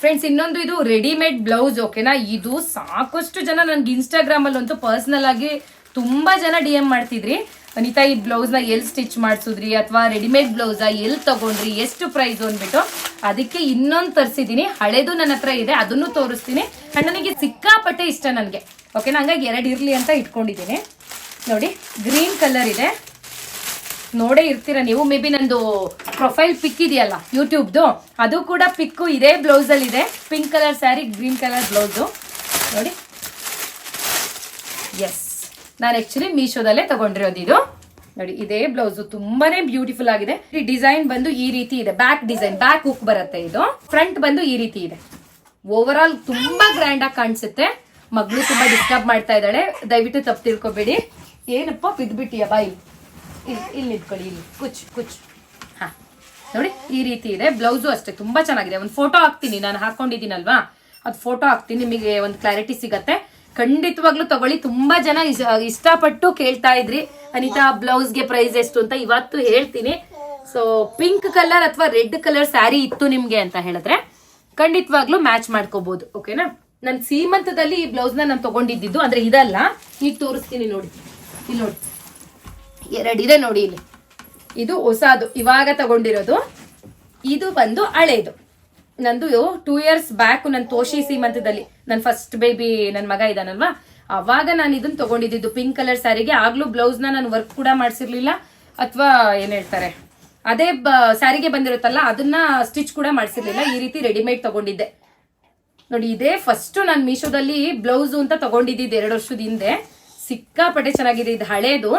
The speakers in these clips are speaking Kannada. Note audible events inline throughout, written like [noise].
ಫ್ರೆಂಡ್ಸ್ ಇನ್ನೊಂದು ಇದು ರೆಡಿಮೇಡ್ ಬ್ಲೌಸ್ ಓಕೆನಾ ಇದು ಸಾಕಷ್ಟು ಜನ ನನ್ಗೆ ಇನ್ಸ್ಟಾಗ್ರಾಮ್ ಅಲ್ಲಿ ಅಂತೂ ಪರ್ಸನಲ್ ಆಗಿ ತುಂಬಾ ಜನ ಡಿ ಎಂ ಮಾಡ್ತಿದ್ರಿ. ಅನಿತಾ, ಈ ಬ್ಲೌಸ್ನ ಎಲ್ ಸ್ಟಿಚ್ ಮಾಡಿಸಿದ್ರಿ? ಅಥವಾ ರೆಡಿಮೇಡ್ ಬ್ಲೌಸ್ ಎಲ್ ತಗೊಂಡ್ರಿ? ಎಷ್ಟು ಪ್ರೈಸ್ ಅಂದ್ಬಿಟ್ಟು? ಅದಕ್ಕೆ ಇನ್ನೊಂದು ತರಿಸಿದ್ದೀನಿ ಹಳೇದು ನನ್ನ ಹತ್ರ ಇದೆ, ಅದನ್ನು ತೋರಿಸ್ತೀನಿ. ಅಂಡ್ ನನಗೆ ಸಿಕ್ಕಾಪಟ್ಟೆ ಇಷ್ಟ ನನಗೆ. ಓಕೆನಾ ಹಂಗಾಗಿ ಎರಡು ಇರ್ಲಿ ಅಂತ ಇಟ್ಕೊಂಡಿದ್ದೀನಿ. ನೋಡಿ ಗ್ರೀನ್ ಕಲರ್ ಇದೆ. ನೋಡೇ ಇರ್ತೀರ ನೀವು? ಮೇ ಬಿ ನಂದು ಪ್ರೊಫೈಲ್ ಪಿಕ್ ಇದೆಯಲ್ಲ ಯೂಟ್ಯೂಬ್ದು ಅದು ಕೂಡ ಪಿಕ್ಕು ಇದೇ ಬ್ಲೌಸಲ್ಲಿ ಇದೆ. Pink colour sari green colour blouse ನೋಡಿ. ಎಸ್ ನಾನು ಆ್ಯಕ್ಚುಲಿ ಮೀಶೋದಲ್ಲೇ ತೊಗೊಂಡಿರೋದು ಇದು. ನೋಡಿ, ಇದೇ ಬ್ಲೌಸು ತುಂಬಾನೇ ಬ್ಯೂಟಿಫುಲ್ ಆಗಿದೆ. ಈ ಡಿಸೈನ್ ಬಂದು ಈ ರೀತಿ ಇದೆ. ಬ್ಯಾಕ್ ಡಿಸೈನ್ ಬ್ಯಾಕ್ ಹುಕ್ ಬರುತ್ತೆ ಇದು. ಫ್ರಂಟ್ ಬಂದು ಈ ರೀತಿ ಇದೆ. ಓವರ್ ಆಲ್ ತುಂಬಾ ಗ್ರ್ಯಾಂಡ್ ಆಗಿ ಕಾಣಿಸುತ್ತೆ. ಮಗಳು ತುಂಬಾ ಡಿಸ್ಟರ್ಬ್ ಮಾಡ್ತಾ ಇದ್ದಾಳೆ. ದಯವಿಟ್ಟು ತಪ್ಪು ತಿಳ್ಕೊಬೇಡಿ. ಏನಪ್ಪ, ಬಿದ್ಬಿಟ್ಟಿಯ ಬಾಯಿ? ಇಲ್ಲಿ ಇಲ್ಲಿ ನಿಂತ್ಕೊಳ್ಳಿ, ಇಲ್ಲಿ. ಕುಚ್ ಕುಚ್. ಹಾ. ನೋಡಿ, ಈ ರೀತಿ ಇದೆ. ಬ್ಲೌಸು ಅಷ್ಟೇ, ತುಂಬಾ ಚೆನ್ನಾಗಿದೆ. ಒಂದು ಫೋಟೋ ಹಾಕ್ತೀನಿ, ನಾನು ಹಾಕೊಂಡಿದ್ದೀನಲ್ವಾ? ಅದು ಫೋಟೋ ಹಾಕ್ತೀನಿ, ನಿಮಗೆ ಒಂದು ಕ್ಲಾರಿಟಿ ಸಿಗತ್ತೆ. ಖಂಡಿತವಾಗ್ಲೂ ತಗೊಳ್ಳಿ. ತುಂಬಾ ಜನ ಇಷ್ಟಪಟ್ಟು ಕೇಳ್ತಾ ಇದ್ರಿ. ಅನಿತಾ, ಬ್ಲೌಸ್ಗೆ ಪ್ರೈಸ್ ಎಷ್ಟು ಅಂತ ಇವತ್ತು ಹೇಳ್ತೀನಿ. ಸೊ ಪಿಂಕ್ ಕಲರ್ ಅಥವಾ ರೆಡ್ ಕಲರ್ ಸ್ಯಾರಿ ಇತ್ತು ನಿಮ್ಗೆ ಅಂತ ಹೇಳಿದ್ರೆ, ಖಂಡಿತವಾಗ್ಲೂ ಮ್ಯಾಚ್ ಮಾಡ್ಕೋಬಹುದು ಓಕೆನಾ ನನ್ ಸೀಮಂತದಲ್ಲಿ ಈ ಬ್ಲೌಸ್ನ ನಾನು ತಗೊಂಡಿದ್ದು ಅಂದ್ರೆ ಇದಲ್ಲ. ಈಗ ತೋರಿಸ್ತೀನಿ ನೋಡಿ. ಇಲ್ಲಿ ನೋಡಿ. ಎರಡಿದೆ ನೋಡಿ ಇಲ್ಲಿ. ಇದು ಹೊಸದು, ಇವಾಗ ತಗೊಂಡಿರೋದು. ಇದು ಬಂದು ಹಳೇದು. ನಂದು ಟೂ ಇಯರ್ಸ್ ಬ್ಯಾಕ್ ನನ್ನ ತೋಷಿ ಸೀಮಂತದಲ್ಲಿ. ನನ್ನ ಫಸ್ಟ್ ಬೇಬಿ ನನ್ನ ಮಗ ಇದ್ದಾನಲ್ವಾ ಅವಾಗ ನಾನು ಇದನ್ನ ತಗೊಂಡಿದ್ದು ಪಿಂಕ್ ಕಲರ್ ಸ್ಯಾರಿಗೆ ಆಗ್ಲೂ ಬ್ಲೌಸ್ನ ನಾನು ವರ್ಕ್ ಕೂಡ ಮಾಡಿಸಿರ್ಲಿಲ್ಲ. ಅಥವಾ ಏನ್ ಹೇಳ್ತಾರೆ? ಅದೇ ಸ್ಯಾರಿಗೆ ಬಂದಿರುತ್ತಲ್ಲ, ಅದನ್ನ ಸ್ಟಿಚ್ ಕೂಡ ಮಾಡಿಸಿರ್ಲಿಲ್ಲ. ಈ ರೀತಿ ರೆಡಿಮೇಡ್ ತಗೊಂಡಿದ್ದೆ. ನೋಡಿ, ಇದೇ ಫಸ್ಟ್ ನಾನು ಮೀಶೋದಲ್ಲಿ ಬ್ಲೌಸ್ ಅಂತ ತಗೊಂಡಿದ್ದಿದ್ದು ಎರಡು ವರ್ಷದ ಹಿಂದೆ. ಸಿಕ್ಕಾಪಟ್ಟೆ ಚೆನ್ನಾಗಿದೆ. ಇದು ಹಳೇದು.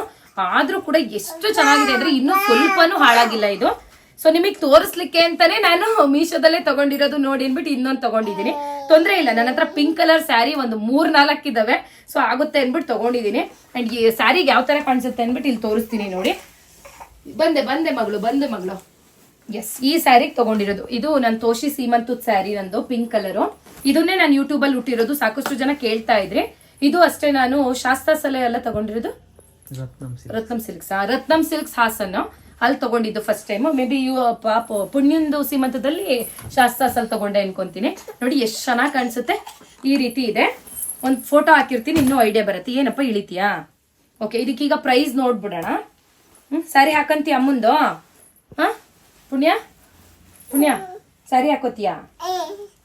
ಆದ್ರೂ ಕೂಡ ಎಷ್ಟು ಚೆನ್ನಾಗಿದೆ ಅಂದ್ರೆ ಇನ್ನೂ ಸ್ವಲ್ಪನೂ ಹಾಳಾಗಿಲ್ಲ ಇದು. ಸೊ ನಿಮಗೆ ತೋರಿಸ್ಲಿಕ್ಕೆ ಅಂತಾನೆ ನಾನು ಮೀಶೋದಲ್ಲೇ ತಗೊಂಡಿರೋದು ನೋಡಿ ಅನ್ಬಿಟ್ಟು ಇನ್ನೊಂದು ತಗೊಂಡಿದ್ದೀನಿ. ತೊಂದ್ರೆ ಇಲ್ಲ, ನನ್ನ ಹತ್ರ ಪಿಂಕ್ ಕಲರ್ ಸ್ಯಾರಿ ಒಂದು ಮೂರ್ ನಾಲ್ಕು ಇದಾವೆ. ಸೊ ಆಗುತ್ತೆ ಅನ್ಬಿಟ್ಟು ತಗೊಂಡಿದ್ದೀನಿ. ಅಂಡ್ ಈ ಸ್ಯಾರಿಗೆ ಯಾವ ತರ ಕಾಣಿಸುತ್ತೆ ಅನ್ಬಿಟ್ಟು ಇಲ್ಲಿ ತೋರಿಸ್ತೀನಿ ನೋಡಿ. ಬಂದೆ ಬಂದೆ ಮಗಳು ಬಂದೆ ಮಗಳು. ಎಸ್ ಈ ಸ್ಯಾರಿಗೆ ತಗೊಂಡಿರೋದು. ಇದು ನನ್ನ ತೋಷಿ ಸೀಮಂತದ ಸ್ಯಾರಿ ನಂದು ಪಿಂಕ್ ಕಲರು ಇದನ್ನೇ ನಾನು ಯೂಟ್ಯೂಬಲ್ಲಿ ಹುಟ್ಟಿರೋದು. ಸಾಕಷ್ಟು ಜನ ಕೇಳ್ತಾ ಇದ್ರಿ. ಇದು ಅಷ್ಟೇ ನಾನು ಶಾಸ್ತ್ರ ಸಲಹೆ ಎಲ್ಲ ತಗೊಂಡಿರೋದು. ರತ್ನಂ ಸಿಲ್ಕ್ಸ್. ರತ್ನಂ ಸಿಲ್ಕ್ಸ್. ಹಾಸನ್ ಅಲ್ಲಿ ತಗೊಂಡಿದ್ದು first time may be you ಪಾಪ ಪುಣ್ಯಂದು ಸೀಮಂತದಲ್ಲಿ ಶಾಸ್ತಾಸ್ ಅಲ್ಲಿ ತಗೊಂಡೆ ಅನ್ಕೊಂತೀನಿ. ನೋಡಿ, ಎಷ್ಟು ಚೆನ್ನಾಗಿ ಕಾಣಿಸುತ್ತೆ. ಈ ರೀತಿ ಇದೆ. ಒಂದು ಫೋಟೋ ಹಾಕಿರ್ತೀನಿ, ಇನ್ನೂ ಐಡಿಯಾ ಬರುತ್ತೆ. ಏನಪ್ಪ, ಇಳಿತೀಯಾ? ಓಕೆ ಇದಕ್ಕೀಗ ಪ್ರೈಸ್ ನೋಡ್ಬಿಡೋಣ. ಹ್ಮ್ ಸ್ಯಾರಿ ಹಾಕಂತೀಯ ಅಮ್ಮಂದು? ಹಾಂ? ಪುಣ್ಯ? ಪುಣ್ಯ? ಸ್ಯಾರಿ ಹಾಕೋತೀಯಾ?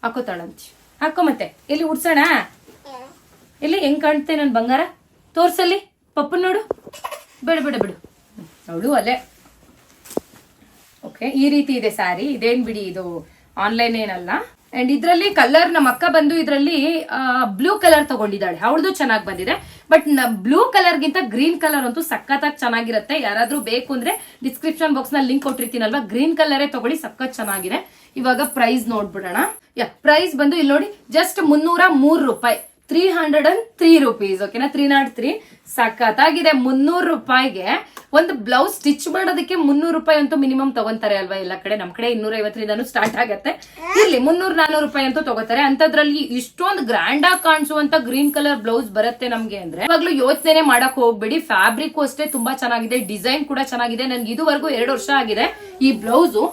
ಹಾಕೋತಾಳಂತಿ. ಹಾಕೋ ಮತ್ತೆ. ಎಲ್ಲಿ ಉಡ್ಸೋಣ? ಎಲ್ಲಿ? ಹೆಂಗ್ ಕಾಣ್ತೆ ನನ್ನ ಬಂಗಾರ? ತೋರ್ಸಲ್ಲಿ? ಪಪ್ಪನ್ ನೋಡು. ಬಿಡು ಬಿಡು ಬಿಡು. ಅವಳು ಅಲ್ಲೇ ಓಕೆ ಈ ರೀತಿ ಇದೆ ಸ್ಯಾರಿ. ಇದೇನು ಬಿಡಿ ಇದು? ಆನ್ಲೈನ್ ಏನಲ್ಲ. ಅಂಡ್ ಇದರಲ್ಲಿ ಕಲರ್ ನಮ್ಮ ಅಕ್ಕ ಬಂದು ಇದರಲ್ಲಿ ಬ್ಲೂ ಕಲರ್ ತಗೊಂಡಿದ್ದಾಳೆ. ಅವಳದು ಚೆನ್ನಾಗಿ ಬಂದಿದೆ. ಬಟ್ ಬ್ಲೂ ಕಲರ್ ಗಿಂತ ಗ್ರೀನ್ ಕಲರ್ ಅಂತೂ ಸಖತ್ತಾಗಿ ಚೆನ್ನಾಗಿರುತ್ತೆ. ಯಾರಾದ್ರೂ ಬೇಕು ಅಂದ್ರೆ ಡಿಸ್ಕ್ರಿಪ್ಷನ್ ಬಾಕ್ಸ್ನಲ್ಲಿ ಲಿಂಕ್ ಕೊಟ್ಟಿರ್ತೀನಲ್ವಾ? ಗ್ರೀನ್ ಕಲರೇ ತಗೊಳ್ಳಿ, ಸಖತ್ ಚೆನ್ನಾಗಿದೆ. ಇವಾಗ ಪ್ರೈಸ್ ನೋಡ್ಬಿಡೋಣ. ಯಾ ಪ್ರೈಸ್ ಬಂದು ಇಲ್ಲಿ ನೋಡಿ ಜಸ್ಟ್ ಮುನ್ನೂರ ಮೂರು ರೂಪಾಯಿ. Three hundred and three rupees ಓಕೆನಾ ತ್ರೀ ನಾಟ್ ತ್ರೀ ಸಖತ್ತಾಗಿದೆ. ಮುನ್ನೂರು ರೂಪಾಯಿಗೆ ಒಂದು ಬ್ಲೌಸ್ ಸ್ಟಿಚ್ ಮಾಡೋದಕ್ಕೆ ಮುನ್ನೂರು ರೂಪಾಯಿ ಅಂತೂ ಮಿನಿಮಮ್ ತಗೊಂತಾರೆ ಅಲ್ವಾ? ಎಲ್ಲ ಕಡೆ ನಮ್ ಕಡೆ ಇನ್ನೂರ ಐವತ್ತರಿಂದನೂ ಸ್ಟಾರ್ಟ್ ಆಗತ್ತೆ. ಇಲ್ಲಿ ಮುನ್ನೂರ್ ನಾನೂರು ರೂಪಾಯಿ ಅಂತೂ ತಗೋತಾರೆ. ಅಂತದ್ರಲ್ಲಿ ಇಷ್ಟೊಂದು ಗ್ರ್ಯಾಂಡ್ ಆಗಿ ಕಾಣಿಸುವಂತ ಗ್ರೀನ್ ಕಲರ್ ಬ್ಲೌಸ್ ಬರುತ್ತೆ ನಮ್ಗೆ ಅಂದ್ರೆ. ಇವಾಗ್ಲೂ ಯೋಚನೆ ಮಾಡಕ್ ಹೋಗ್ಬೇಡಿ. ಫ್ಯಾಬ್ರಿಕ್ ಅಷ್ಟೇ ತುಂಬಾ ಚೆನ್ನಾಗಿದೆ. ಡಿಸೈನ್ ಕೂಡ ಚೆನ್ನಾಗಿದೆ. ನನ್ಗೆ ಇದುವರೆಗೂ ಎರಡು ವರ್ಷ ಆಗಿದೆ. ಈ ಬ್ಲೌಸು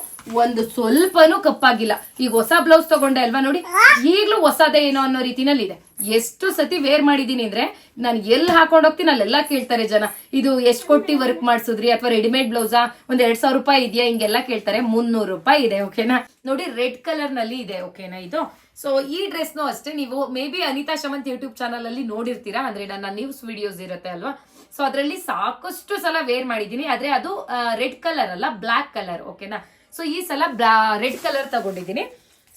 ಒಂದು ಸ್ವಲ್ಪನೂ ಕಪ್ಪಾಗಿಲ್ಲ. ಈಗ ಹೊಸ ಬ್ಲೌಸ್ ತಗೊಂಡೆ ಅಲ್ವಾ ನೋಡಿ? ಈಗ್ಲೂ ಹೊಸದೇ ಏನೋ ಅನ್ನೋ ರೀತಿನಲ್ಲಿ ಇದೆ ಎಷ್ಟು ಸತಿ ವೇರ್ ಮಾಡಿದೀನಿ ಅಂದ್ರೆ ನಾನು ಎಲ್ಲಿ ಹಾಕೊಂಡ್ ಹೋಗ್ತೀನಿ ಅಲ್ಲೆಲ್ಲ ಕೇಳ್ತಾರೆ ಜನ. ಇದು ಎಷ್ಟು ಕೊಟ್ಟಿ ವರ್ಕ್ ಮಾಡಿಸಿದ್ರಿ? ಅಥವಾ ರೆಡಿಮೇಡ್ ಬ್ಲೌಸಾ ಒಂದ್ ಎರಡ್ ಸಾವಿರ ರೂಪಾಯಿ ಇದೆಯಾ? ಹಿಂಗೆಲ್ಲ ಕೇಳ್ತಾರೆ. ಮುನ್ನೂರು ರೂಪಾಯಿ ಇದೆ ಓಕೆನಾ ನೋಡಿ ರೆಡ್ ಕಲರ್ನಲ್ಲಿ ಇದೆ ಓಕೆನಾ ಇದು? ಸೊ ಈ ಡ್ರೆಸ್ ನು ಅಷ್ಟೇ. ನೀವು maybe Anita Shamanth YouTube channel ಅಲ್ಲಿ ನೋಡಿರ್ತೀರಾ, ಅಂದ್ರೆ ನನ್ನ ನ್ಯೂಸ್ ವಿಡಿಯೋಸ್ ಇರುತ್ತೆ ಅಲ್ವಾ? ಸೊ ಅದರಲ್ಲಿ ಸಾಕಷ್ಟು ಸಲ ವೇರ್ ಮಾಡಿದೀನಿ. ಆದ್ರೆ ಅದು ರೆಡ್ ಕಲರ್ ಅಲ್ಲ ಬ್ಲಾಕ್ ಕಲರ್ ಓಕೆನಾ ಸೊ ಈ ಸಲ ರೆಡ್ ಕಲರ್ ತಗೊಂಡಿದ್ದೀನಿ.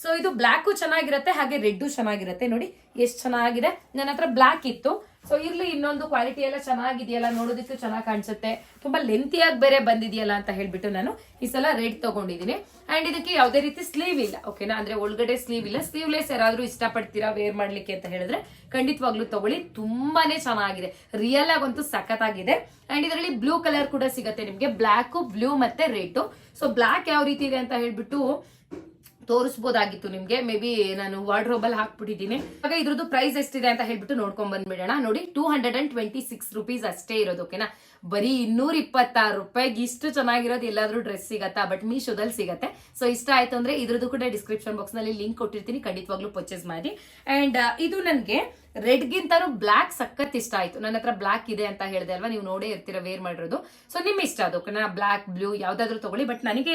ಸೊ ಇದು ಬ್ಲ್ಯಾಕು ಚೆನ್ನಾಗಿರುತ್ತೆ, ಹಾಗೆ ರೆಡ್ಡು ಚೆನ್ನಾಗಿರುತ್ತೆ. ನೋಡಿ, ಎಷ್ಟು ಚೆನ್ನಾಗಿದೆ. ನನ್ನ ಹತ್ರ ಬ್ಲ್ಯಾಕ್ ಇತ್ತು. ಸೊ ಇರ್ಲಿ, ಇನ್ನೊಂದು ಕ್ವಾಲಿಟಿ ಎಲ್ಲ ಚೆನ್ನಾಗಿದೆಯಲ್ಲ, ನೋಡೋದಕ್ಕೂ ಚೆನ್ನಾಗಿ ಕಾಣಿಸುತ್ತೆ. ತುಂಬಾ ಲೆಂತಿಯಾಗಿ ಬೇರೆ ಬಂದಿದೆಯಲ್ಲ ಅಂತ ಹೇಳ್ಬಿಟ್ಟು ನಾನು ಈ ಸಲ ರೆಡ್ ತಗೊಂಡಿದ್ದೀನಿ. ಅಂಡ್ ಇದಕ್ಕೆ ಯಾವುದೇ ರೀತಿ ಸ್ಲೀವ್ ಇಲ್ಲ ಓಕೆನಾ ಅಂದ್ರೆ ಒಳಗಡೆ ಸ್ಲೀವ್ ಇಲ್ಲ. ಸ್ಲೀವ್ಲೆಸ್ ಯಾರಾದ್ರೂ ಇಷ್ಟಪಡ್ತೀರಾ ವೇರ್ ಮಾಡ್ಲಿಕ್ಕೆ ಅಂತ ಹೇಳಿದ್ರೆ ಖಂಡಿತವಾಗ್ಲೂ ತಗೊಳ್ಳಿ. ತುಂಬಾನೇ ಚೆನ್ನಾಗಿದೆ. ರಿಯಲ್ ಆಗಂತೂ ಸಖತ್ತಾಗಿದೆ. ಅಂಡ್ ಇದರಲ್ಲಿ ಬ್ಲೂ ಕಲರ್ ಕೂಡ ಸಿಗುತ್ತೆ ನಿಮ್ಗೆ. ಬ್ಲಾಕ್ ಬ್ಲೂ ಮತ್ತೆ ರೆಡ್ ಸೊ ಬ್ಲಾಕ್ ಯಾವ ರೀತಿ ಇದೆ ಅಂತ ಹೇಳ್ಬಿಟ್ಟು ತೋರಿಸ್ಬೋದಾಗಿತ್ತು ನಿಮ್ಗೆ. ಮೇ ಬಿ ನಾನು ವಾರ್ಡ್ರೋಬಲ್ ಹಾಕ್ಬಿಟ್ಟಿದ್ದೀನಿ. ಆಗ ಇದ್ರದ್ದು ಪ್ರೈಸ್ ಎಷ್ಟಿದೆ ಅಂತ ಹೇಳ್ಬಿಟ್ಟು ನೋಡ್ಕೊಂಡ್ ಬಂದ್ಬಿಡೋಣ. ನೋಡಿ two hundred and twenty six rupees ಅಷ್ಟೇ ಇರೋದು ಓಕೆನಾ ಬರೀ ಇನ್ನೂರ ಇಪ್ಪತ್ತಾರು ರೂಪಾಯಿಗೆ ಇಷ್ಟು ಚೆನ್ನಾಗಿರೋದು ಎಲ್ಲಾದ್ರೂ ಡ್ರೆಸ್ ಸಿಗತ್ತಾ? ಬಟ್ ಮೀಶೋದಲ್ಲಿ ಸಿಗತ್ತೆ. ಸೊ ಇಷ್ಟ ಆಯ್ತು ಅಂದ್ರೆ ಇದ್ರದ್ದು ಕೂಡ ಡಿಸ್ಕ್ರಿಪ್ಷನ್ ಬಾಕ್ಸ್ನಲ್ಲಿ ಲಿಂಕ್ ಕೊಟ್ಟಿರ್ತೀನಿ. ಖಂಡಿತವಾಗ್ಲೂ ಪರ್ಚೇಸ್ ಮಾಡಿ. ಅಂಡ್ ಇದು ನನಗೆ ರೆಡ್ ಗಿಂತನೂ ಬ್ಲಾಕ್ ಸಖತ್ ಇಷ್ಟ ಆಯ್ತು. ನನ್ನ ಹತ್ರ ಬ್ಲ್ಯಾಕ್ ಇದೆ ಅಂತ ಹೇಳಿದೆ ಅಲ್ವಾ? ನೀವು ನೋಡೇ ಇರ್ತೀರ, ವೇರ್ ಮಾಡಿರೋದು. ಸೊ ನಿಮ್ ಇಷ್ಟ ಅದು. ಓಕೆನಾ? ಬ್ಲಾಕ್, ಬ್ಲೂ, ಯಾವ್ದಾದ್ರು ತಗೊಳ್ಳಿ. ಬಟ್ ನನಗೆ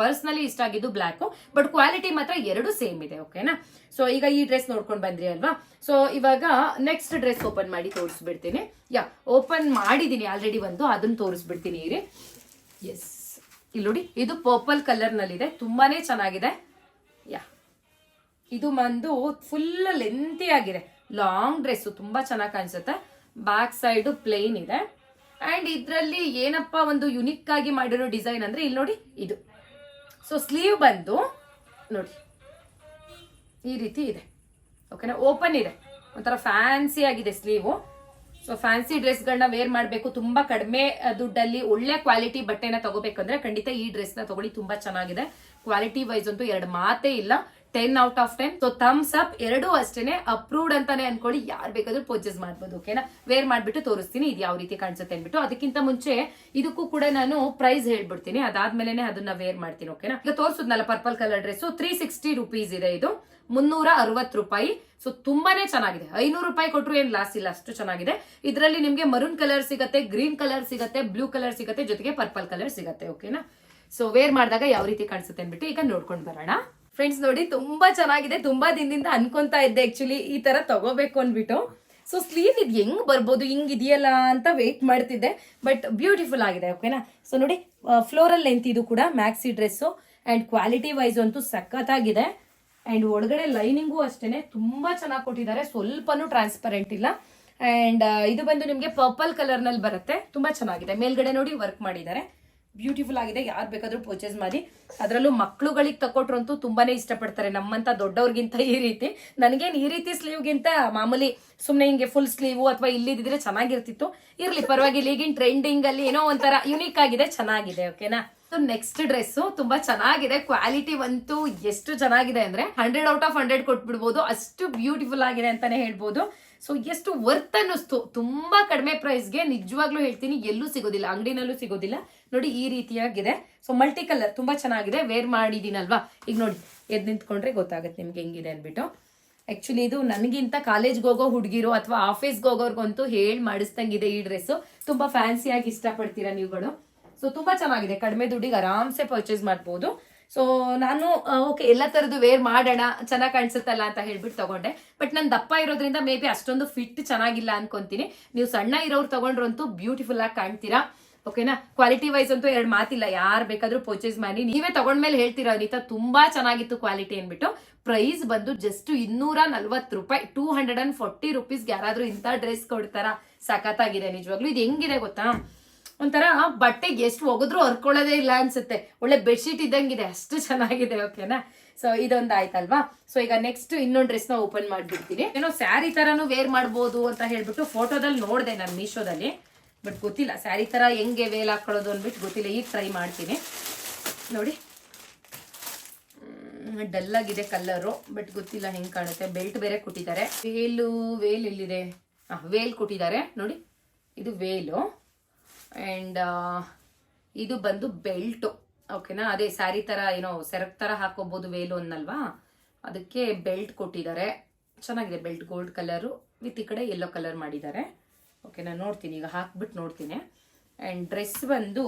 ಪರ್ಸನಲಿ ಇಷ್ಟ ಆಗಿದ್ದು ಬ್ಲ್ಯಾಕು ಬಟ್ ಕ್ವಾಲಿಟಿ ಮಾತ್ರ ಎರಡು ಸೇಮ್ ಇದೆ. ಓಕೆನಾ? ಸೊ ಈಗ ಈ ಡ್ರೆಸ್ ನೋಡ್ಕೊಂಡು ಬಂದ್ರಿ ಅಲ್ವಾ? ಸೊ ಇವಾಗ ನೆಕ್ಸ್ಟ್ ಡ್ರೆಸ್ ಓಪನ್ ಮಾಡಿ ತೋರಿಸ್ಬಿಡ್ತೀನಿ. ಯಾ ಓಪನ್ ಮಾಡಿದ್ದೀನಿ ಆಲ್ರೆಡಿ ಒಂದು. ಅದನ್ನು ತೋರಿಸ್ಬಿಡ್ತೀನಿ ಇರಿ. ಎಸ್ ಇಲ್ಲಿ ನೋಡಿ, ಇದು ಪರ್ಪಲ್ ಕಲರ್ನಲ್ಲಿದೆ ತುಂಬಾನೇ ಚೆನ್ನಾಗಿದೆ. ಯಾ, ಇದು ಬಂದು ಫುಲ್ ಲೆಂತಿ ಆಗಿದೆ. ಲಾಂಗ್ ಡ್ರೆಸ್ ತುಂಬಾ ಚೆನ್ನಾಗಿ ಕಾಣಿಸುತ್ತೆ. ಬ್ಯಾಕ್ ಸೈಡ್ ಪ್ಲೇನ್ ಇದೆ. ಅಂಡ್ ಇದರಲ್ಲಿ ಏನಪ್ಪ ಒಂದು ಯುನಿಕ್ ಆಗಿ ಮಾಡಿರೋ ಡಿಸೈನ್ ಅಂದ್ರೆ ಇಲ್ಲಿ ನೋಡಿ ಇದು. ಸೊ ಸ್ಲೀವ್ ಬಂದು ನೋಡಿ. ಈ ರೀತಿ ಇದೆ. ಓಕೆನಾ ಓಪನ್ ಇದೆ. ಒಂಥರ ಫ್ಯಾನ್ಸಿ ಆಗಿದೆ ಸ್ಲೀವು. ಸೊ ಫ್ಯಾನ್ಸಿ ಡ್ರೆಸ್ಗಳನ್ನ ವೇರ್ ಮಾಡಬೇಕು. ತುಂಬಾ ಕಡಿಮೆ ದುಡ್ಡಲ್ಲಿ ಒಳ್ಳೆ ಕ್ವಾಲಿಟಿ ಬಟ್ಟೆನ ತಗೋಬೇಕಂದ್ರೆ ಖಂಡಿತ ಈ ಡ್ರೆಸ್ನ ತಗೊಳ್ಳಿ. ತುಂಬಾ ಚೆನ್ನಾಗಿದೆ. ಕ್ವಾಲಿಟಿ ವೈಸ್ ಅಂತೂ ಎರಡು ಮಾತೇ ಇಲ್ಲ. Ten out of ten. So thumbs up ಎರಡೂ ಅಷ್ಟೇನೆ ಅಪ್ರೂವ್ಡ್ ಅಂತಾನೆ ಅನ್ಕೊಳ್ಳಿ. ಯಾರು ಬೇಕಾದ್ರೂ ಪರ್ಚೇಸ್ ಮಾಡ್ಬೋದು ಓಕೆನಾ ವೇರ್ ಮಾಡ್ಬಿಟ್ಟು ತೋರಿಸ್ತೀನಿ, ಇದು ಯಾವ ರೀತಿ ಕಾಣಿಸುತ್ತೆ ಅಂದ್ಬಿಟ್ಟು ಅದಕ್ಕಿಂತ ಮುಂಚೆ ಇದಕ್ಕೂ ಕೂಡ ನಾನು ಪ್ರೈಸ್ ಹೇಳ್ಬಿಡ್ತೀನಿ. ಅದಾದ್ಮೇಲೆ ಅದನ್ನ ವೇರ್ ಮಾಡ್ತೀನಿ ಓಕೆನಾ ಈಗ ತೋರಿಸಿದ್ನಲ್ಲ purple colour dress three sixty rupees ಇದೆ ಇದು. ಮುನ್ನೂರ ಅರವತ್ತು ರೂಪಾಯಿ. ಸೊ ತುಂಬಾನೇ ಚೆನ್ನಾಗಿದೆ. ಐನೂರು ರೂಪಾಯಿ ಕೊಟ್ಟರು ಏನ್ ಲಾಸ್ ಇಲ್ಲ, ಅಷ್ಟು ಚೆನ್ನಾಗಿದೆ. ಇದರಲ್ಲಿ ನಿಮಗೆ ಮರೂನ್ ಕಲರ್ ಸಿಗುತ್ತೆ ಗ್ರೀನ್ ಕಲರ್ ಸಿಗುತ್ತೆ ಬ್ಲೂ ಕಲರ್ ಸಿಗುತ್ತೆ, ಜೊತೆಗೆ ಪರ್ಪಲ್ ಕಲರ್ ಸಿಗುತ್ತೆ ಓಕೆನಾ ಸೊ ವೇರ್ ಮಾಡಿದಾಗ ಯಾವ ರೀತಿ ಕಾಣಿಸುತ್ತೆ ಅಂದ್ಬಿಟ್ಟು ಈಗ ನೋಡ್ಕೊಂಡು ಬರೋಣ. ಫ್ರೆಂಡ್ಸ್ ನೋಡಿ, ತುಂಬಾ ಚೆನ್ನಾಗಿದೆ. ತುಂಬಾ ದಿನದಿಂದ ಅನ್ಕೊಂತಾ ಇದ್ದೆ ಆಕ್ಚುಲಿ ಈ ತರ ತಗೋಬೇಕು ಅಂದ್ಬಿಟ್ಟು. ಸೊ ಸ್ಲೀವ್ ಇದು ಹೆಂಗ್ ಬರ್ಬೋದು? ಹಿಂಗ್ ಇದೆಯಲ್ಲ ಅಂತ ವೇಟ್ ಮಾಡ್ತಿದ್ದೆ. ಬಟ್ ಬ್ಯೂಟಿಫುಲ್ ಆಗಿದೆ ಓಕೆನಾ ಸೊ ನೋಡಿ ಫ್ಲೋರಲ್ ಲೆಂತ್ ಇದು ಕೂಡ maxi dress and quality wise ಅಂತೂ ಸಖತ್ತಾಗಿದೆ. ಅಂಡ್ ಒಳಗಡೆ ಲೈನಿಂಗು ಅಷ್ಟೇನೆ ತುಂಬಾ ಚೆನ್ನಾಗಿ ಕೊಟ್ಟಿದ್ದಾರೆ. ಸ್ವಲ್ಪನೂ ಟ್ರಾನ್ಸ್ಪರೆಂಟ್ ಇಲ್ಲ. ಅಂಡ್ ಇದು ಬಂದು ನಿಮಗೆ ಪರ್ಪಲ್ ಕಲರ್ನಲ್ಲಿ ಬರುತ್ತೆ. ತುಂಬಾ ಚೆನ್ನಾಗಿದೆ. ಮೇಲ್ಗಡೆ ನೋಡಿ ವರ್ಕ್ ಮಾಡಿದ್ದಾರೆ. ಬ್ಯೂಟಿಫುಲ್ ಆಗಿದೆ. ಯಾರು ಬೇಕಾದರೂ ಪರ್ಚೇಸ್ ಮಾಡಿ. ಅದರಲ್ಲೂ ಮಕ್ಕಳುಗಳಿಗೆ ತಕೊಟ್ರಂತೂ ತುಂಬಾನೇ ಇಷ್ಟಪಡ್ತಾರೆ. ನಮ್ಮಂತ ದೊಡ್ಡವ್ರಿಗಿಂತ ಈ ರೀತಿ. ನನಗೇನು ಈ ರೀತಿ ಸ್ಲೀವ್ಗಿಂತ ಮಾಮೂಲಿ ಸುಮ್ಮನೆ ಹಿಂಗೆ ಫುಲ್ ಸ್ಲೀವು ಅಥವಾ ಇಲ್ಲಿದ್ರೆ ಚೆನ್ನಾಗಿರ್ತಿತ್ತು. ಇರಲಿ, ಪರವಾಗಿಲ್ಲ. ಈಗಿನ ಟ್ರೆಂಡಿಂಗ್ ಅಲ್ಲಿ ಏನೋ ಒಂಥರ ಯುನೀಕ್ ಆಗಿದೆ, ಚೆನ್ನಾಗಿದೆ ಓಕೆನಾ ನೆಕ್ಸ್ಟ್ ಡ್ರೆಸ್ ತುಂಬಾ ಚೆನ್ನಾಗಿದೆ. ಕ್ವಾಲಿಟಿ ಬಂತು ಎಷ್ಟು ಚೆನ್ನಾಗಿದೆ ಅಂದ್ರೆ ಹಂಡ್ರೆಡ್ ಔಟ್ ಆಫ್ ಹಂಡ್ರೆಡ್ ಕೊಟ್ಬಿಡ್ಬೋದು. ಅಷ್ಟು ಬ್ಯೂಟಿಫುಲ್ ಆಗಿದೆ ಅಂತಾನೆ ಹೇಳ್ಬೋದು. ಸೊ ಎಷ್ಟು ವರ್ತ್ ಅನ್ನಿಸ್ತು. ತುಂಬಾ ಕಡಿಮೆ ಪ್ರೈಸ್ಗೆ ನಿಜವಾಗ್ಲೂ ಹೇಳ್ತೀನಿ, ಎಲ್ಲೂ ಸಿಗೋದಿಲ್ಲ, ಅಂಗಡಿನಲ್ಲೂ ಸಿಗೋದಿಲ್ಲ. ನೋಡಿ, ಈ ರೀತಿಯಾಗಿದೆ. ಸೊ ಮಲ್ಟಿ ಕಲರ್ ತುಂಬಾ ಚೆನ್ನಾಗಿದೆ. ವೇರ್ ಮಾಡಿದ್ದೀನಲ್ವಾ ಈಗ ನೋಡಿ ಎದ್ದು ನಿಂತ್ಕೊಂಡ್ರೆ ಗೊತ್ತಾಗುತ್ತೆ ನಿಮ್ಗೆ ಹೆಂಗಿದೆ ಅಂದ್ಬಿಟ್ಟು. ಆ್ಯಕ್ಚುಲಿ ಇದು ನನಗಿಂತ ಕಾಲೇಜ್ಗೆ ಹೋಗೋ ಹುಡುಗಿರು ಅಥವಾ ಆಫೀಸ್ಗೆ ಹೋಗೋರ್ಗಂತೂ ಹೇಳಿ ಮಾಡಿಸ್ದಂಗಿದೆ ಈ ಡ್ರೆಸ್ ತುಂಬಾ ಫ್ಯಾನ್ಸಿಯಾಗಿ ಇಷ್ಟಪಡ್ತೀರಾ ನೀವುಗಳು? ಸೊ ತುಂಬಾ ಚೆನ್ನಾಗಿದೆ. ಕಡಿಮೆ ದುಡ್ಡಿಗೆ ಆರಾಮ್ಸೆ ಪರ್ಚೇಸ್ ಮಾಡ್ಬೋದು. ಸೊ ನಾನು ಓಕೆ ಎಲ್ಲ ಥರದ್ದು ವೇರ್ ಮಾಡೋಣ, ಚೆನ್ನಾಗಿ ಕಾಣಿಸುತ್ತಲ್ಲ ಅಂತ ಹೇಳ್ಬಿಟ್ಟು ತಗೊಂಡೆ. ಬಟ್ ನಾನು ದಪ್ಪ ಇರೋದ್ರಿಂದ ಮೇ ಬಿ ಅಷ್ಟೊಂದು ಫಿಟ್ ಚೆನ್ನಾಗಿಲ್ಲ ಅನ್ಕೊಂತೀನಿ. ನೀವು ಸಣ್ಣ ಇರೋರು ತಗೊಂಡ್ರಂತೂ ಬ್ಯೂಟಿಫುಲ್ ಆಗಿ ಕಾಣ್ತೀರಾ? ಓಕೆನಾ ಕ್ವಾಲಿಟಿ ವೈಸ್ ಅಂತೂ ಎರಡು ಮಾತಿಲ್ಲ. ಯಾರು ಬೇಕಾದ್ರೂ ಪರ್ಚೇಸ್ ಮಾಡಿ. ನೀವೇ ತಗೊಂಡ್ಮೇಲೆ ಹೇಳ್ತೀರಾ ಅನಿತಾ? ತುಂಬಾ ಚೆನ್ನಾಗಿತ್ತು ಕ್ವಾಲಿಟಿ ಅಂದ್ಬಿಟ್ಟು. ಪ್ರೈಸ್ ಬಂದು ಜಸ್ಟ್ ಇನ್ನೂರ ನಲ್ವತ್ತು ರೂಪಾಯಿ ಟೂ ಹಂಡ್ರೆಡ್ ಅಂಡ್ ಫೋರ್ಟಿ ರುಪೀಸ್ಗೆ ಯಾರಾದ್ರೂ ಇಂಥ ಡ್ರೆಸ್ ಕೊಡ್ತಾರಾ? ಸಖತ್ತಾಗಿದೆ ನಿಜವಾಗ್ಲೂ. ಇದು ಹೆಂಗಿದೆ ಗೊತ್ತಾ? ಒಂಥರ ಬಟ್ಟೆಗೆ ಎಷ್ಟು ಒಗೆದ್ರೂ ಹರ್ಕೊಳ್ಳೋದೇ ಇಲ್ಲ ಅನ್ಸುತ್ತೆ. ಒಳ್ಳೆ ಬೆಡ್ಶೀಟ್ ಇದ್ದಂಗಿದೆ, ಅಷ್ಟು ಚೆನ್ನಾಗಿದೆ, ಓಕೆನಾ? ಸೊ ಇದೊಂದು ಆಯ್ತಲ್ವಾ? ಸೊ ಈಗ ನೆಕ್ಸ್ಟ್ ಇನ್ನೊಂದು ಡ್ರೆಸ್ನ ಓಪನ್ ಮಾಡಿಬಿಡ್ತೀನಿ. ಏನೋ ಸ್ಯಾರಿ ಥರನೂ ವೇರ್ ಮಾಡ್ಬೋದು ಅಂತ ಹೇಳ್ಬಿಟ್ಟು ಫೋಟೋದಲ್ಲಿ ನೋಡಿದೆ ನಾನು ಮೀಶೋದಲ್ಲಿ ಬಟ್ ಗೊತ್ತಿಲ್ಲ, ಸ್ಯಾರಿ ತರ ಹೆಂಗೆ ವೇಲ್ ಹಾಕೊಳ್ಳೋದು ಅಂದ್ಬಿಟ್ಟು ಗೊತ್ತಿಲ್ಲ, ಈಗ ಟ್ರೈ ಮಾಡ್ತೀನಿ. ನೋಡಿ. ಡಲ್ ಆಗಿದೆ ಕಲರು ಬಟ್ ಗೊತ್ತಿಲ್ಲ ಹೆಂಗೆ ಕಾಣುತ್ತೆ. ಬೆಲ್ಟ್ ಬೇರೆ ಕೊಟ್ಟಿದ್ದಾರೆ. ವೇಲು ವೇಲ್ ಎಲ್ಲಿದೆ? ಹಾಂ ವೇಲ್ ಕೊಟ್ಟಿದ್ದಾರೆ. ನೋಡಿ, ಇದು ವೇಲು ಆ್ಯಂಡ್ ಇದು ಬಂದು ಬೆಲ್ಟು. ಓಕೆನಾ ಅದೇ ಸ್ಯಾರಿ ಥರ ಏನೋ ಸೆರಕ್ ಥರ ಹಾಕೋಬೋದು ವೇಲು ಅನ್ನಲ್ವಾ? ಅದಕ್ಕೆ ಬೆಲ್ಟ್ ಕೊಟ್ಟಿದ್ದಾರೆ. ಚೆನ್ನಾಗಿದೆ, ಬೆಲ್ಟ್ ಗೋಲ್ಡ್ ಕಲರು ವಿತ್ ಈ ಕಡೆ ಯೆಲ್ಲೋ ಕಲರ್ ಮಾಡಿದ್ದಾರೆ. ಓಕೆ ನಾನು ನೋಡ್ತೀನಿ, ಈಗ ಹಾಕ್ಬಿಟ್ಟು ನೋಡ್ತೀನಿ. ಆ್ಯಂಡ್ ಡ್ರೆಸ್ ಬಂದು,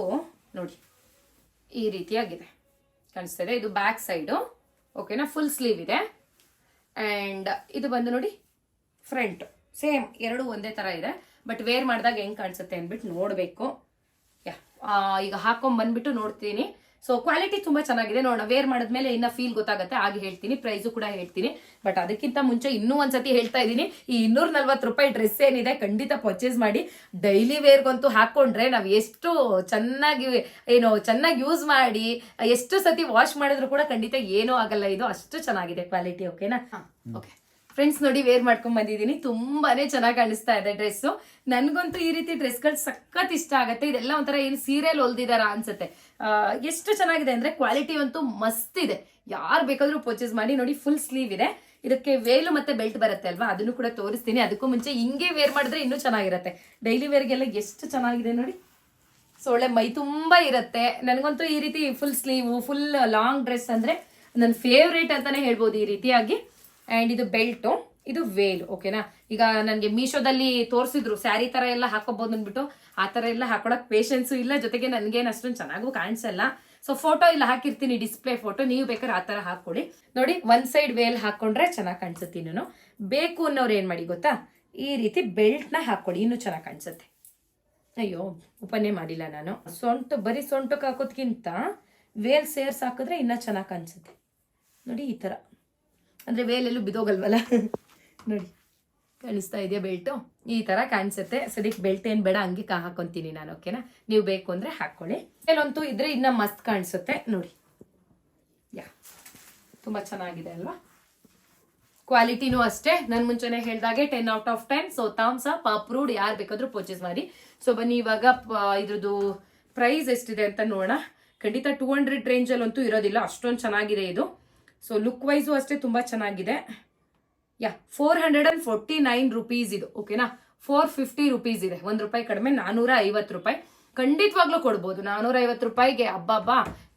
ನೋಡಿ, ಈ ರೀತಿಯಾಗಿದೆ ಕಾಣಿಸ್ತಾ ಇದೆ? ಇದು ಬ್ಯಾಕ್ ಸೈಡು ಓಕೆನಾ ಫುಲ್ ಸ್ಲೀವ್ ಇದೆ. ಆ್ಯಂಡ್ ಇದು ಬಂದು ನೋಡಿ ಫ್ರಂಟ್ ಸೇಮ್ ಎರಡು ಒಂದೇ ಥರ ಇದೆ. ಬಟ್ ವೇರ್ ಮಾಡಿದಾಗ ಹೆಂಗೆ ಕಾಣಿಸುತ್ತೆ ಅಂದ್ಬಿಟ್ಟು ನೋಡಬೇಕು. ಯಾ ಈಗ ಹಾಕೊಂಡ್ ಬಂದ್ಬಿಟ್ಟು ನೋಡ್ತೀನಿ. ಸೊ ಕ್ವಾಲಿಟಿ ತುಂಬಾ ಚೆನ್ನಾಗಿದೆ. ನೋಡೋಣ ವೇರ್ ಮಾಡಿದ್ಮೇಲೆ ಇನ್ನ ಫೀಲ್ ಗೊತ್ತಾಗುತ್ತೆ. ಹಾಗೆ ಹೇಳ್ತೀನಿ ಪ್ರೈಸು ಕೂಡ ಹೇಳ್ತೀನಿ. ಬಟ್ ಅದಕ್ಕಿಂತ ಮುಂಚೆ ಇನ್ನೂ ಒಂದ್ಸತಿ ಹೇಳ್ತಾ ಇದ್ದೀನಿ. ಈ ಇನ್ನೂರ ನಲ್ವತ್ತು ರೂಪಾಯಿ ಡ್ರೆಸ್ ಏನಿದೆ, ಖಂಡಿತ ಪರ್ಚೇಸ್ ಮಾಡಿ. ಡೈಲಿ ವೇರ್ಗಂತೂ ಹಾಕೊಂಡ್ರೆ ನಾವು ಎಷ್ಟು ಚೆನ್ನಾಗಿ, ಏನು, ಚೆನ್ನಾಗಿ ಯೂಸ್ ಮಾಡಿ, ಎಷ್ಟು ಸತಿ ವಾಶ್ ಮಾಡಿದ್ರು ಕೂಡ ಖಂಡಿತ ಏನೂ ಆಗಲ್ಲ. ಇದು ಅಷ್ಟು ಚೆನ್ನಾಗಿದೆ ಕ್ವಾಲಿಟಿ ಓಕೆನಾ ಓಕೆ ಫ್ರೆಂಡ್ಸ್ ನೋಡಿ ವೇರ್ ಮಾಡ್ಕೊಂಡ್ ಬಂದಿದ್ದೀನಿ. ತುಂಬಾನೇ ಚೆನ್ನಾಗಿ ಕಾಣಿಸ್ತಾ ಇದೆ ಡ್ರೆಸ್ಸು ನನ್ಗಂತೂ ಈ ರೀತಿ ಡ್ರೆಸ್ಗಳು ಸಖತ್ ಇಷ್ಟ ಆಗುತ್ತೆ. ಇದೆಲ್ಲ ಒಂಥರ ಏನು ಸೀರಿಯಲ್ ಹೊಲ್ದಿದಾರ ಅನ್ಸುತ್ತೆ. ಎಷ್ಟು ಚೆನ್ನಾಗಿದೆ ಅಂದ್ರೆ ಕ್ವಾಲಿಟಿ ಅಂತೂ ಮಸ್ತ್ ಇದೆ. ಯಾರು ಬೇಕಾದ್ರೂ ಪರ್ಚೇಸ್ ಮಾಡಿ ನೋಡಿ ಫುಲ್ ಸ್ಲೀವ್ ಇದೆ. ಇದಕ್ಕೆ ವೇಲು ಮತ್ತೆ ಬೆಲ್ಟ್ ಬರುತ್ತೆ ಅಲ್ವಾ? ಅದನ್ನು ಕೂಡ ತೋರಿಸ್ತೀನಿ. ಅದಕ್ಕೂ ಮುಂಚೆ ಹಿಂಗೆ ವೇರ್ ಮಾಡಿದ್ರೆ ಇನ್ನೂ ಚೆನ್ನಾಗಿರುತ್ತೆ. ಡೈಲಿ ವೇರ್ಗೆಲ್ಲ ಎಷ್ಟು ಚೆನ್ನಾಗಿದೆ ನೋಡಿ. ಸೊ ಒಳ್ಳೆ ಮೈ ತುಂಬಾ ಇರುತ್ತೆ. ನನಗಂತೂ ಈ ರೀತಿ full sleeve full long dress ಅಂದ್ರೆ ನನ್ನ ಫೇವ್ರೇಟ್ ಅಂತಾನೆ ಹೇಳ್ಬೋದು ಈ ರೀತಿಯಾಗಿ. ಅಂಡ್ ಇದು ಬೆಲ್ಟು, ಇದು ವೇಲ್ ಓಕೆನಾ ಈಗ ನನಗೆ ಮೀಶೋದಲ್ಲಿ ತೋರಿಸಿದ್ರು, ಸ್ಯಾರಿ ತರ ಎಲ್ಲ ಹಾಕೋಬಹುದು ಅಂದ್ಬಿಟ್ಟು, ಆ ತರ ಎಲ್ಲ ಹಾಕೊಳಕ್ ಪೇಷನ್ಸು ಇಲ್ಲ, ಜೊತೆಗೆ ನನಗೇನು ಅಷ್ಟೊಂದು ಚೆನ್ನಾಗೂ ಕಾಣಿಸಲ್ಲ. ಸೊ ಫೋಟೋ ಇಲ್ಲ ಹಾಕಿರ್ತೀನಿ ಡಿಸ್ಪ್ಲೇ ಫೋಟೋ ನೀವು ಬೇಕಾದ್ರೆ ಆ ಥರ ಹಾಕೊಳ್ಳಿ ನೋಡಿ ಒನ್ ಸೈಡ್ ವೇಲ್ ಹಾಕೊಂಡ್ರೆ ಚೆನ್ನಾಗಿ ಕಾಣಿಸುತ್ತೆ ನಾನು ಬೇಕು ಅನ್ನೋರು ಏನು ಮಾಡಿ ಗೊತ್ತಾ? ಈ ರೀತಿ ಬೆಲ್ಟ್ನ ಹಾಕೊಳ್ಳಿ ಇನ್ನೂ ಚೆನ್ನಾಗಿ ಕಾಣಿಸುತ್ತೆ. ಅಯ್ಯೋ, ಉಪನ್ಯ ಮಾಡಿಲ್ಲ ನಾನು. ಸೊಂಟು, ಬರೀ ಸೊಂಟಕ್ಕೆ ಹಾಕೋದ್ಕಿಂತ ವೇಲ್ ಸೇರ್ಸ್ ಹಾಕಿದ್ರೆ ಇನ್ನೂ ಚೆನ್ನಾಗಿ ಕಾಣಿಸುತ್ತೆ. ನೋಡಿ, ಈ ಥರ ಅಂದರೆ ವೇಲೆಲ್ಲೂ ಬಿದೋಗಲ್ವಲ್ಲ ನೋಡಿ ಕಾಣಿಸ್ತಾ ಇದೆಯಾ ಬೆಲ್ಟು? ಈ ಥರ ಕಾಣಿಸುತ್ತೆ. ಸದ್ಯಕ್ಕೆ ಬೆಲ್ಟ್ ಏನು ಬೇಡ, ಹಂಗೆ ಕಾ ಹಾಕೊಂತೀನಿ ನಾನು ಓಕೆನಾ ನೀವು ಬೇಕು ಅಂದರೆ ಹಾಕ್ಕೊಳ್ಳಿ. ಕೆಲವಂತೂ ಇದ್ರೆ ಇನ್ನ ಮಸ್ತ್ ಕಾಣಿಸುತ್ತೆ. ನೋಡಿ. ಯಾ, ತುಂಬ ಚೆನ್ನಾಗಿದೆ ಅಲ್ವಾ? ಕ್ವಾಲಿಟಿನೂ ಅಷ್ಟೇ. ನಾನು ಮುಂಚೆನೆ ಹೇಳಿದಾಗೆ ten out of ten so thumbs up approved ಯಾರು ಬೇಕಾದ್ರೂ ಪರ್ಚೇಸ್ ಮಾಡಿ. ಸೊ ಬನ್ನಿ, ಇವಾಗ ಇದ್ರದ್ದು ಪ್ರೈಸ್ ಎಷ್ಟಿದೆ ಅಂತ ನೋಡೋಣ. ಖಂಡಿತ ಟೂ ಹಂಡ್ರೆಡ್ ರೇಂಜಲ್ಲಂತೂ ಇರೋದಿಲ್ಲ. ಅಷ್ಟೊಂದು ಚೆನ್ನಾಗಿದೆ ಇದು. ಸೊ ಲುಕ್ ವೈಸು ಅಷ್ಟೇ ತುಂಬ ಚೆನ್ನಾಗಿದೆ. Yeah four hundred and forty nine rupees ಇದು ಓಕೆನಾ ಫೋರ್ ಫಿಫ್ಟಿ ರುಪೀಸ್ ಇದೆ. ಒಂದು ರೂಪಾಯಿ ಕಡಿಮೆ ನಾನೂರ ಐವತ್ತು ರೂಪಾಯಿ. ಖಂಡಿತವಾಗ್ಲೂ ಕೊಡ್ಬೋದು. ನಾನೂರ ಐವತ್ತು ರೂಪಾಯಿಗೆ ಹಬ್ಬ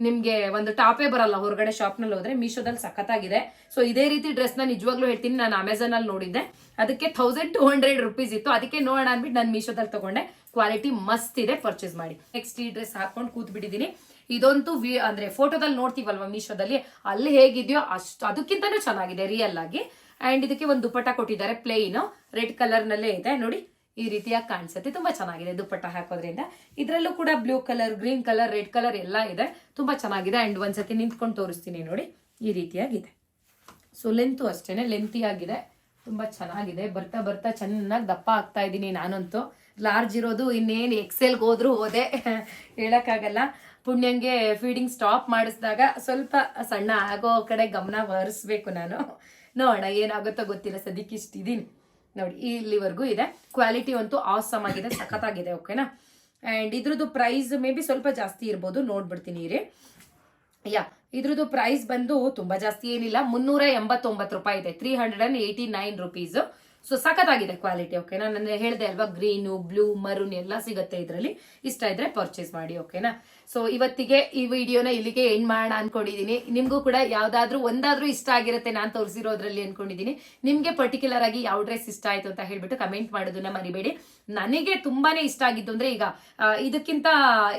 ನಿಮ್ಗೆ ಒಂದು ಟಾಪೇ ಬರಲ್ಲ. ಹೊರಗಡೆ ಶಾಪ್ನಲ್ಲಿ ಹೋದ್ರೆ ಮೀಶೋದಲ್ಲಿ ಸಖತ್ತಾಗಿದೆ. ಸೊ ಇದೇ ರೀತಿ ಡ್ರೆಸ್ನ ನಿಜವಾಗ್ಲೂ ಹೇಳ್ತೀನಿ. ನಾನು ಅಮೆಝಾನ್ ಅಲ್ಲಿ ನೋಡಿದ್ದೆ. ಅದಕ್ಕೆ ಥೌಸಂಡ್ ಟೂ ಹಂಡ್ರೆಡ್ ರುಪೀಸ್ ಇತ್ತು. ಅದಕ್ಕೆ ನೋಡೋಣ ಅಂದ್ಬಿಟ್ಟು ನಾನು ಮೀಶೋದಲ್ಲಿ ತಗೊಂಡೆ. ಕ್ವಾಲಿಟಿ ಮಸ್ತ್ ಇದೆ. ಪರ್ಚೇಸ್ ಮಾಡಿ. ನೆಕ್ಸ್ಟ್ ಈ ಡ್ರೆಸ್ ಹಾಕೊಂಡು ಕೂತ್ ಬಿಟ್ಟಿದ್ದೀನಿ ಇದಂತೂ ವಿ ಅಂದ್ರೆ ಫೋಟೋದಲ್ಲಿ ನೋಡ್ತೀವಲ್ವಾ ಮೀಶೋದಲ್ಲಿ? ಅಲ್ಲಿ ಹೇಗಿದೆಯೋ ಅಷ್ಟು, ಅದಕ್ಕಿಂತನೂ ಚೆನ್ನಾಗಿದೆ ರಿಯಲ್ ಆಗಿ. ಅಂಡ್ ಇದಕ್ಕೆ ಒಂದು ದುಪ್ಪಟ್ಟ ಕೊಟ್ಟಿದ್ದಾರೆ. ಪ್ಲೇನ್ ರೆಡ್ ಕಲರ್ ನಲ್ಲೇ ಇದೆ. ನೋಡಿ ಈ ರೀತಿಯಾಗಿ ಕಾಣಿಸುತ್ತೆ. ತುಂಬಾ ಚೆನ್ನಾಗಿದೆ ದುಪ್ಪಟ್ಟ ಹಾಕೋದ್ರಿಂದ. ಇದರಲ್ಲೂ ಕೂಡ blue colour green colour red colour ಎಲ್ಲ ಇದೆ. ತುಂಬಾ ಚೆನ್ನಾಗಿದೆ. ಅಂಡ್ ಒಂದ್ಸತಿ ನಿಂತ್ಕೊಂಡು ತೋರಿಸ್ತೀನಿ ನೋಡಿ. ಈ ರೀತಿಯಾಗಿದೆ. ಸೊ ಲೆಂತು ಅಷ್ಟೇನೆ. ಲೆಂತಿ ಆಗಿದೆ. ತುಂಬಾ ಚೆನ್ನಾಗಿದೆ. ಬರ್ತಾ ಬರ್ತಾ ಚೆನ್ನಾಗಿ ದಪ್ಪ ಆಗ್ತಾ ಇದ್ದೀನಿ ನಾನಂತೂ. ಲಾರ್ಜ್ ಇರೋದು ಇನ್ನೇನು ಎಕ್ಸೆಲ್ಗೆ ಹೋದ್ರೂ ಹೋದೆ. [laughs] ಹೇಳೋಕ್ಕಾಗಲ್ಲ. ಪುಣ್ಯಂಗೆ ಫೀಡಿಂಗ್ ಸ್ಟಾಪ್ ಮಾಡಿಸಿದಾಗ ಸ್ವಲ್ಪ ಸಣ್ಣ ಆಗೋ ಕಡೆ ಗಮನ ಹರಿಸ್ಬೇಕು ನಾನು. ನೋಡೋಣ ಏನಾಗುತ್ತೋ ಗೊತ್ತಿಲ್ಲ. ಸದ್ಯಕ್ಕೆ ಇಷ್ಟಿದ್ದೀನಿ ನೋಡಿ, ಇಲ್ಲಿವರೆಗೂ ಇದೆ. ಕ್ವಾಲಿಟಿ ಅಂತೂ ಆಸಮ್ ಆಗಿದೆ, ಸಖತ್ತಾಗಿದೆ ಓಕೆನಾ ಆ್ಯಂಡ್ ಇದ್ರದ್ದು ಪ್ರೈಸ್ ಮೇ ಬಿ ಸ್ವಲ್ಪ ಜಾಸ್ತಿ ಇರ್ಬೋದು, ನೋಡ್ಬಿಡ್ತೀನಿ ರೀ ಯಾ ಇದ್ರದ್ದು ಪ್ರೈಸ್ ಬಂದು ತುಂಬಾ ಜಾಸ್ತಿ ಏನಿಲ್ಲ, ಮುನ್ನೂರ ಎಂಬತ್ತೊಂಬತ್ತು ರೂಪಾಯಿ ಇದೆ three hundred and eighty nine rupees so ಸಖತ್ತಾಗಿದೆ ಕ್ವಾಲಿಟಿ ಓಕೆನಾ ನಾನು ಹೇಳಿದೆ ಅಲ್ವಾ ಗ್ರೀನು ಬ್ಲೂ ಮರೂನ್ ಎಲ್ಲ ಸಿಗುತ್ತೆ ಇದರಲ್ಲಿ. ಇಷ್ಟ ಇದ್ರೆ ಪರ್ಚೇಸ್ ಮಾಡಿ ಓಕೆನಾ ಸೊ ಇವತ್ತಿಗೆ ಈ ವಿಡಿಯೋನ ಇಲ್ಲಿಗೆ ಎಂಡ್ ಮಾಡೋಣ ಅನ್ಕೊಂಡಿದೀನಿ. ನಿಮ್ಗೂ ಕೂಡ ಯಾವ್ದಾದ್ರೂ ಒಂದಾದ್ರೂ ಇಷ್ಟ ಆಗಿರುತ್ತೆ ನಾನು ತೋರಿಸಿರೋದ್ರಲ್ಲಿ ಅನ್ಕೊಂಡಿದೀನಿ. ನಿಮ್ಗೆ ಪರ್ಟಿಕ್ಯುಲರ್ ಆಗಿ ಯಾವ ಡ್ರೆಸ್ ಇಷ್ಟ ಆಯ್ತು ಅಂತ ಹೇಳ್ಬಿಟ್ಟು ಕಮೆಂಟ್ ಮಾಡೋದನ್ನ ಮರಿಬೇಡಿ. ನನಗೆ ತುಂಬಾನೇ ಇಷ್ಟ ಆಗಿದ್ದು ಅಂದ್ರೆ ಈಗ ಇದಕ್ಕಿಂತ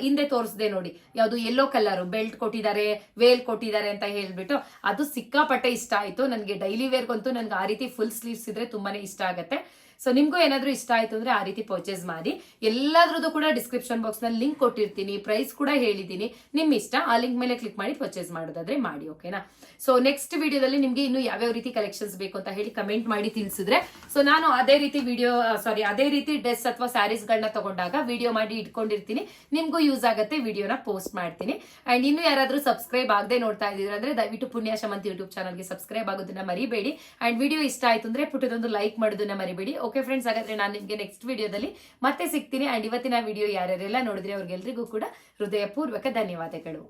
ಹಿಂದೆ ತೋರಿಸಿದೆ ನೋಡಿ. ಯಾವುದು ಯೆಲ್ಲೋ ಕಲರ್ ಬೆಲ್ಟ್ ಕೊಟ್ಟಿದ್ದಾರೆ ವೇಲ್ ಕೊಟ್ಟಿದ್ದಾರೆ ಅಂತ ಹೇಳ್ಬಿಟ್ಟು ಅದು ಸಿಕ್ಕಾಪಟ್ಟೆ ಇಷ್ಟ ಆಯ್ತು. ನನಗೆ ಡೈಲಿ ವೇರ್ಗಂತೂ ನನ್ಗೆ ಆ ರೀತಿ ಫುಲ್ ಸ್ಲೀವ್ಸ್ ಇದ್ರೆ ತುಂಬಾನೇ ಇಷ್ಟ ಆಗುತ್ತೆ. ಸೊ ನಿಮ್ಗೂ ಏನಾದ್ರೂ ಇಷ್ಟ ಆಯ್ತು ಅಂದ್ರೆ ಆ ರೀತಿ ಪರ್ಚೇಸ್ ಮಾಡಿ. ಎಲ್ಲಾದ್ರೂ ಕೂಡ ಡಿಸ್ಕ್ರಿಪ್ಷನ್ ಬಾಕ್ಸ್ನಲ್ಲಿ ಲಿಂಕ್ ಕೊಟ್ಟಿರ್ತೀನಿ ಪ್ರೈಸ್ ಕೂಡ ಹೇಳಿದ್ದೀನಿ. ನಿಮ್ ಇಷ್ಟ, ಆ ಲಿಂಕ್ ಮೇಲೆ ಕ್ಲಿಕ್ ಮಾಡಿ ಪರ್ಚೇಸ್ ಮಾಡೋದಾದ್ರೆ ಮಾಡಿ ಓಕೆನಾ ಸೊ ನೆಕ್ಸ್ಟ್ ವಿಡಿಯೋದಲ್ಲಿ ನಿಮ್ಗೆ ಇನ್ನು ಯಾವ್ಯಾವ ರೀತಿ ಕಲೆಕ್ಷನ್ಸ್ ಬೇಕು ಅಂತ ಹೇಳಿ ಕಮೆಂಟ್ ಮಾಡಿ ತಿಳಿಸಿದ್ರೆ. ಸೊ ನಾನು ಅದೇ ರೀತಿ ವಿಡಿಯೋ ಸಾರಿ ಅದೇ ರೀತಿ ಡ್ರೆಸ್ ಅಥವಾ ಸ್ಯಾರೀಸ್ ಗಳನ್ನ ತಗೊಂಡಾಗ ವಿಡಿಯೋ ಮಾಡಿ ಇಟ್ಕೊಂಡಿರ್ತೀನಿ. ನಿಮ್ಗೂ ಯೂಸ್ ಆಗುತ್ತೆ ವಿಡಿಯೋನ ಪೋಸ್ಟ್ ಮಾಡ್ತೀನಿ. ಅಂಡ್ ಇನ್ನು ಯಾರಾದ್ರೂ ಸಬ್ಸ್ಕ್ರೈಬ್ ಆಗದೆ ನೋಡ್ತಾ ಇದ್ದೀರಾ ಅಂದ್ರೆ ದಯವಿಟ್ಟು ಪುಣ್ಯ ಶಮಂತ್ ಯೂಟ್ಯೂಬ್ ಚಾನಲ್ಗೆ ಸಬ್ಸ್ಕ್ರೈಬ್ ಆಗೋದನ್ನ ಮರಿಬೇಡಿ. ಅಂಡ್ ವಿಡಿಯೋ ಇಷ್ಟ ಆಯ್ತು ಅಂದ್ರೆ ಪುಟ್ಟದೊಂದು ಲೈಕ್ ಮಾಡೋದನ್ನ ಮರಿಬೇಡಿ ಓಕೆ ಫ್ರೆಂಡ್ಸ್ ಹಾಗಾದ್ರೆ ನಾನು ನಿಮಗೆ ನೆಕ್ಸ್ಟ್ ವಿಡಿಯೋದಲ್ಲಿ ಮತ್ತೆ ಸಿಗ್ತೀನಿ. ಆ್ಯಂಡ್ ಇವತ್ತಿನ ವಿಡಿಯೋ ಯಾರ್ಯಾರೆಲ್ಲ ನೋಡಿದ್ರೆ ಅವ್ರಿಗೆಲ್ರಿಗೂ ಕೂಡ ಹೃದಯಪೂರ್ವಕ ಧನ್ಯವಾದಗಳು.